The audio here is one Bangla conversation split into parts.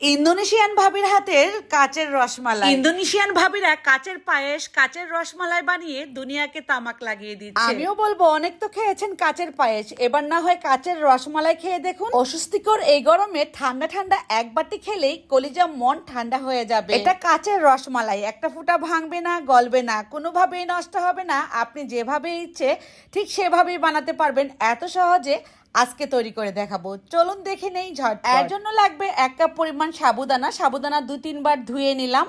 ইন্দোনেশিয়ান ভাবির হাতের কাচের রসমালাই। ইন্দোনেশিয়ান ভাবিরা কাচের পায়েস কাচের রসমালাই বানিয়ে দুনিয়াকে তামাক লাগিয়ে দিচ্ছে। আমিও বলব অনেক তো খেয়েছেন কাচের পায়েস। এবার না হয় কাচের রসমালাই খেয়ে দেখুন। অস্বস্তিকর এই গরমে ঠান্ডা ঠান্ডা এক বাটি খেলেই কলিজা মন ঠান্ডা হয়ে যাবে। এটা কাচের রসমালাই। একটা ফুটা ভাঙবে না গলবে না কোনোভাবেই নষ্ট হবে না। আপনি যেভাবে ইচ্ছে ঠিক সেভাবেই বানাতে পারবেন। এত সহজে আজকে তৈরি করে দেখাবো। চলুন দেখে নেই ঝট এর জন্য লাগবে এক কাপ পরিমাণ সাবুদানা। সাবুদানা দু তিনবার ধুয়ে নিলাম।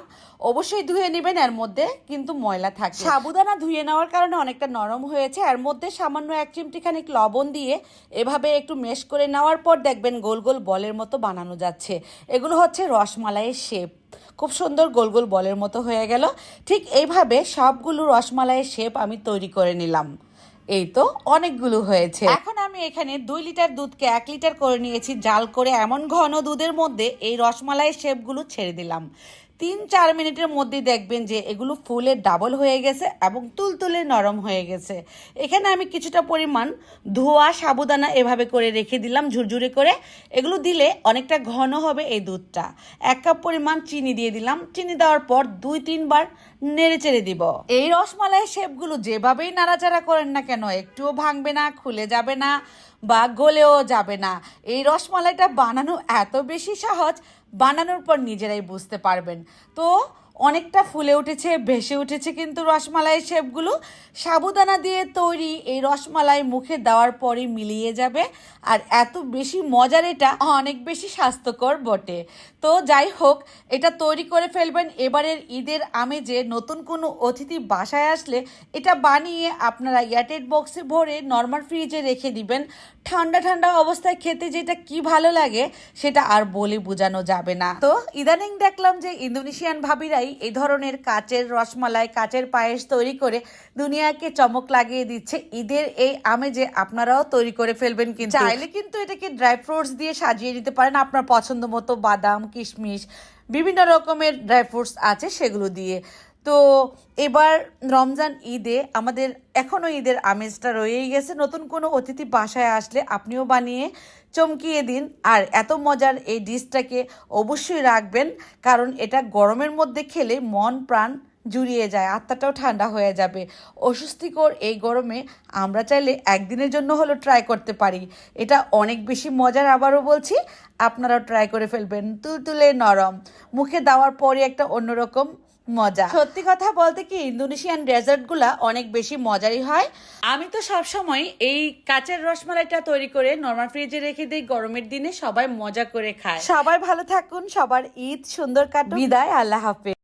অবশ্যই ধুয়ে নেবেন এর মধ্যে কিন্তু ময়লা থাকে। সাবুদানা ধুয়ে নেওয়ার কারণে অনেকটা নরম হয়েছে। এর মধ্যে সামান্য এক চিমটি খানিক লবণ দিয়ে এভাবে একটু মেশ করে নেওয়ার পর দেখবেন গোল গোল বলের মতো বানানো যাচ্ছে। এগুলো হচ্ছে রসমালাইয়ের শেপ। খুব সুন্দর গোল গোল বলের মতো হয়ে গেল। ঠিক এইভাবে সবগুলো রসমালাইয়ের শেপ আমি তৈরি করে নিলাম। এই তো অনেকগুলো হয়েছে। এখন আমি এখানে দুই লিটার দুধকে এক লিটার করে নিয়েছি। জাল করে এমন ঘন দুধের মধ্যে এই রসমালাই শেপগুলো ছেড়ে দিলাম। তিন চার মিনিটের মধ্যেই দেখবেন যে এগুলো ফুলে ডাবল হয়ে গেছে এবং তুলতুলে নরম হয়ে গেছে। এখানে আমি কিছুটা পরিমাণ ধোয়া, সাবুদানা এভাবে করে রেখে দিলাম, ঝুরঝুরে করে। এগুলো দিলে অনেকটা ঘন হবে এই দুধটা। এক কাপ পরিমাণ চিনি দিয়ে দিলাম। চিনি দেওয়ার পর দুই, তিনবার নেড়ে চেড়ে দিব। এই রসমালাই শেপগুলো যেভাবেই নাড়াচাড়া করেন না কেন, একটুও ভাঙবে না, খুলে যাবে না বা গলেও যাবে না। এই রসমালাইটা বানানো এত বেশি সহজ বানানোর পর নিজেরাই বুঝতে পারবেন। তো অনেকটা ফুলে উঠেছে, ভেসে উঠেছে কিন্তু রসমালাই শেপগুলো। সাবুদানা দিয়ে তৈরি এই রসমালাই মুখে দেওয়ার পরই মিলিয়ে যাবে। আর এত বেশি মজার এটা, অনেক বেশি স্বাস্থ্যকর বটে। তো যাই হোক, এটা তৈরি করে ফেলবেন। এবারের ঈদের আমেজে নতুন কোনো অতিথি বাসায় আসলে এটা বানিয়ে আপনারা এয়ারটেড বক্সে ভরে নর্মাল ফ্রিজে রেখে দিবেন। ঠান্ডা ঠান্ডা অবস্থায় খেতে যেটা কি ভালো লাগে, সেটা আর বলে বোঝানো যাবে না। তো ইদানিং দেখলাম যে ইন্দোনেশিয়ান ভাবিরাই এই ধরনের কাচের রসমালাই, কাচের পায়েস তৈরি করে দুনিয়াকে চমক লাগিয়ে দিচ্ছে। ঈদের এই আমেজে আপনারাও তৈরি করে ফেলবেন কিন্তু। চাইলে কিন্তু এটাকে ড্রাই ফ্রুটস দিয়ে সাজিয়ে নিতে পারেন। আপনার পছন্দ মতো বাদাম, কিশমিশ, বিভিন্ন রকমের ড্রাই ফ্রুটস আছে সেগুলো দিয়ে। তো এবার রমজান ঈদে আমাদের এখনও ঈদের আমেজটা রয়েই গেছে। নতুন কোনো অতিথি বাসায় আসলে আপনিও বানিয়ে চমকিয়ে দিন। আর এত মজার এই ডিশটাকে অবশ্যই রাখবেন, কারণ এটা গরমের মধ্যে খেলে মন, প্রাণ জুড়িয়ে যায়, আত্মাটাও ঠান্ডা হয়ে যাবে। অস্বস্তিকর এই গরমে আমরা চাইলে একদিনের জন্য হলো ট্রাই করতে পারি। এটা অনেক বেশি মজার আবারও বলছি, আপনারাও ট্রাই করে ফেলবেন। তুলতুলে নরম। মুখে দেওয়ার পরে একটা অন্যরকম মজা। সত্যি কথা বলতে কি ইন্দোনেশিয়ান ডেজার্টগুলা অনেক বেশি মজারই হয়। আমি তো সবসময় এই কাঁচের রসমালাইটা তৈরি করে নর্মাল ফ্রিজে রেখে দিই গরমের দিনে সবাই মজা করে খায়। সবাই ভালো থাকুন সবার ঈদ সুন্দর কাটুন বিদায় আল্লাহ হাফেজ।